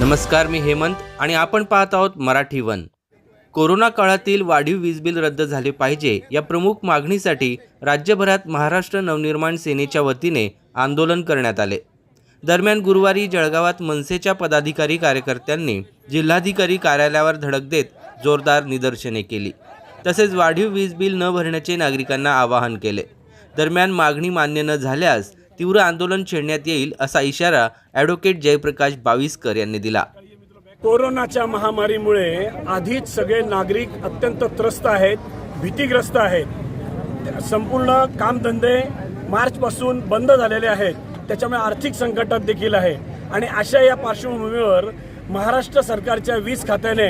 नमस्कार मी हेमंत आणि आपण पाहत आहोत मराठी वन. कोरोना काळातील वाढीव वीज बिल रद्द झाले पाहिजे या प्रमुख मागणीसाठी राज्यभरात महाराष्ट्र नवनिर्माण सेनेच्या वतीने आंदोलन करण्यात आले. दरम्यान गुरुवारी जळगावात मनसेच्या पदाधिकारी कार्यकर्त्यांनी जिल्हाधिकारी कार्यालयावर धडक देत जोरदार निदर्शने केली. तसेच वाढीव वीज बिल न भरण्याचे नागरिकांना आवाहन केले. दरम्यान मागणी मान्य न झाल्यास तीव्र आंदोलन छेडण्यात येईल असा इशारा ॲडव्होकेट जयप्रकाश बाविस्कर यांनी दिला. कोरोनाच्या महामारीमुळे आधीच सगळे नागरिक अत्यंत त्रस्त आहेत भीतीग्रस्त आहेत. संपूर्ण कामधंदे मार्चपासून बंद झालेले आहेत. त्याच्यामुळे आर्थिक संकटात देखील आहे. आणि अशा या पार्श्वभूमीवर महाराष्ट्र सरकारच्या वीज खात्याने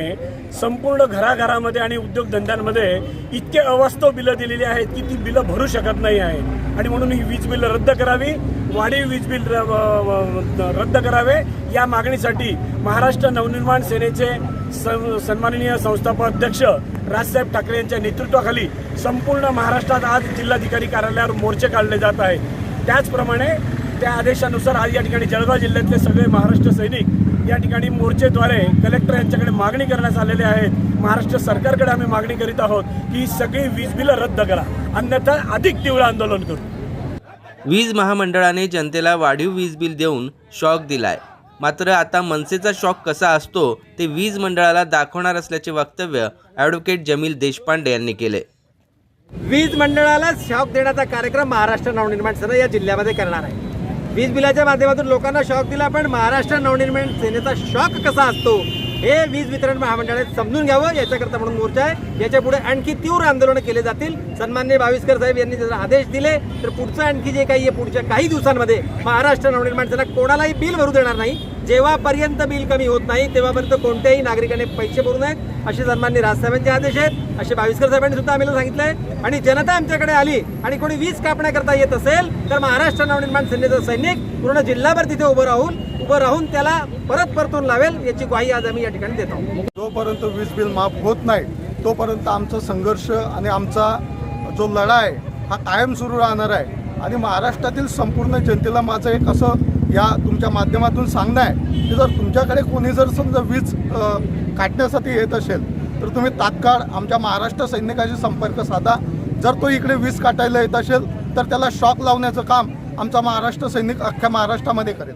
संपूर्ण घराघरामध्ये आणि उद्योगधंद्यांमध्ये इतके अवास्तव बिलं दिलेली आहेत की ती बिलं भरू शकत नाही आहे आणि म्हणून ही वीज बिलं रद्द करावी वाढीव वीज बिल र- रद्द करावे. या मागणीसाठी महाराष्ट्र नवनिर्माण सेनेचे सन्माननीय संस्थापक अध्यक्ष राजसाहेब ठाकरे यांच्या नेतृत्वाखाली संपूर्ण महाराष्ट्रात आज जिल्हाधिकारी कार्यालयावर मोर्चे काढले जात आहेत. त्याचप्रमाणे त्या आदेशानुसार आज या ठिकाणी जळगाव जिल्ह्यातले सगळे महाराष्ट्र सैनिक या ठिकाणी मोर्चेद्वारे कलेक्टर यांच्याकडे मागणी करण्यास आलेले आहेत. महाराष्ट्र सरकारकडे आम्ही मागणी करीत आहोत की ही सगळी वीज बिलं रद्द करा. अन्यथा अधिक तीव्र आंदोलन करू. वीज महामंडळाने जनतेला वाढीव वीज बिल देऊन शॉक दिलाय. मात्र आता मनसेचा शॉक कसा असतो ते वीज मंडळाला दाखवणार असल्याचे वक्तव्य ॲडव्होकेट जमील देशपांडे यांनी केले. वीज मंडळाला शॉक देण्याचा कार्यक्रम महाराष्ट्र नवनिर्माण सेना या जिल्ह्यामध्ये करणार आहे. वीज बिलाच्या माध्यमातून लोकांना शॉक दिला पण महाराष्ट्र नवनिर्माण सेनेचा शॉक कसा असतो? हे वीज वितरण महामंडळाने समजून घ्यावं याच्याकरता म्हणून मोर्चा आहे. याच्यापुढे आणखी तीव्र आंदोलनं केले जातील. सन्मान्य बाविस्कर साहेब यांनी जर आदेश दिले तर पुढचं आणखी जे काही आहे पुढच्या काही दिवसांमध्ये महाराष्ट्र नवनिर्माण सेना कोणालाही बिल भरू देणार नाही. जेव्हापर्यंत बिल कमी होत नाही तेव्हापर्यंत कोणत्याही नागरिकाने पैसे भरू नयेत. असे सन्मान्य राजसाहेबांचे आदेश आहेत. असे बाविस्कर साहेबांनी सुद्धा आम्हाला आहे आणि जनता आमच्याकडे आली आणि कोणी वीज कापण्याकरता येत असेल तर महाराष्ट्र नवनिर्माण सेनेचं सैनिक पूर्ण जिल्हाभर तिथे उभं राहून उभं राहून त्याला परत परतून लावेल याची ग्वाही आज आम्ही या ठिकाणी देत आहोत. जोपर्यंत वीज बिल माफ होत नाही तोपर्यंत आमचा संघर्ष आणि आमचा जो लढा आहे हा कायम सुरू राहणार आहे. आणि महाराष्ट्रातील संपूर्ण जनतेला माझं एक असं या तुमच्या माध्यमातून सांगणं आहे की जर तुमच्याकडे कोणी जर समजा वीज काढण्यासाठी येत असेल तर तुम्ही तात्काळ आमच्या महाराष्ट्र सैनिकाशी संपर्क साधा. जर तो इकडे वीज काटायला येत असेल तर त्याला शॉक लावण्याचं काम आमचा महाराष्ट्र सैनिक अख्ख्या महाराष्ट्रामध्ये करेल.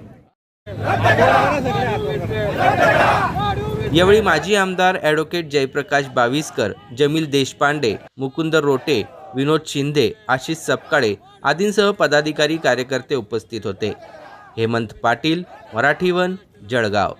यावेळी माजी आमदार ॲडव्होकेट जयप्रकाश बाविस्कर जमील देशपांडे मुकुंद रोटे विनोद शिंदे आशिष सपकाळे आदींसह पदाधिकारी कार्यकर्ते उपस्थित होते. हेमंत पाटील मराठीवन जळगाव.